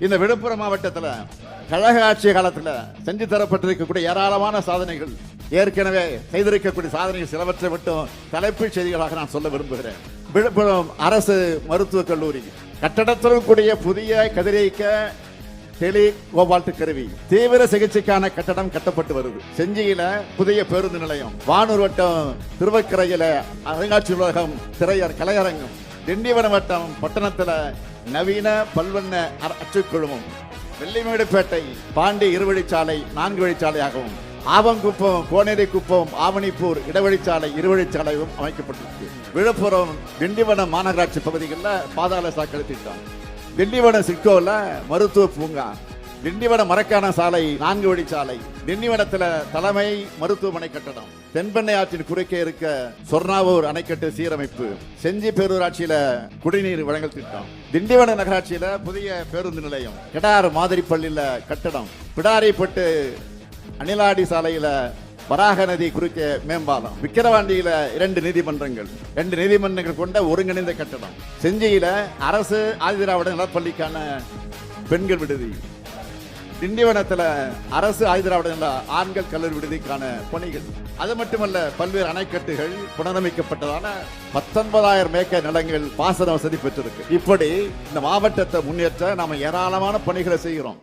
இந்த விழுப்புரம் மாவட்டத்தில் கழக ஆட்சி காலத்தில் செஞ்சு தரப்பட்டிருக்கக்கூடிய ஏராளமான சாதனைகள் ஏற்கனவே செய்திருக்கக்கூடிய சாதனைகள் சிலவற்றை மட்டும் தலைப்புச் செய்திகளாக நான் சொல்ல விரும்புகிறேன். விழுப்புரம் அரசு மருத்துவக் கல்லூரி கட்டடத்திற்குரிய புதிய கதிரியக்க டெலி கோபால்ட் கருவி தீவிர சிகிச்சைக்கான கட்டடம் கட்டப்பட்டு வருது. செஞ்சியில புதிய பேருந்து நிலையம் வானூர் வட்டம் திருவக்கரையில அருங்காட்சி உலகம் திரையர் கலையரங்கம் திண்டிவனம் வட்டம் பட்டணத்தில் நவீன பல்வண்ண அர- அச்சுக்குழுமம் வெள்ளிமேடுப்பேட்டை பாண்டி இருவழிச்சாலை நான்கு வழிச்சாலையாகவும் ஆவங்குப்பம் கோனேரி குப்பம் ஆவணிப்பூர் இடவழிச்சாலை இருவழிச்சாலையும் அமைக்கப்பட்டிருக்கு. விழுப்புரம் திண்டிவனம் மாநகராட்சி பகுதிகளில் பாதாள சாக்கடை திட்டம். திண்டிவனம் சிக்கோல மருத்துவ பூங்கா. திண்டிவனம் மரக்கான சாலை நான்கு வழி சாலை. திண்டிவனத்துல தலைமை மருத்துவமனை கட்டடம். தென்பெண்ணை ஆற்றின் குறுக்கே இருக்க சொர்ணாவூர் அணைக்கட்டு சீரமைப்பு. செஞ்சி பேரூராட்சியில குடிநீர் வழங்கல் திட்டம். திண்டிவன நகராட்சியில புதிய பேருந்து நிலையம். கிடார் மாதிரி பள்ளியில கட்டடம். பிடாரிப்பட்டு அணிலாடி சாலையில வராக நதி குறுக்கே மேம்பாலம். விக்கிரவாண்டியில இரண்டு நீதிமன்றங்கள். ரெண்டு நீதிமன்றங்கள் கொண்ட ஒருங்கிணைந்த கட்டடம். செஞ்சியில அரசு ஆதிதிராவிட நலப்பள்ளிக்கான பெண்கள் விடுதி. திண்டிவனத்தில் அரசு ஆயுதராவிட ஆண்கள் கல்லூரி விடுதிக்கான பணிகள். அது மட்டுமல்ல பல்வேறு அணைக்கட்டுகள் புனரமைக்கப்பட்டதான பத்தொன்பதாயிரம் ஏக்கர் நிலங்கள் பாசன வசதி பெற்றிருக்கு. இப்படி இந்த மாவட்டத்தை முன்னேற்ற நாம ஏராளமான பணிகளை செய்கிறோம்.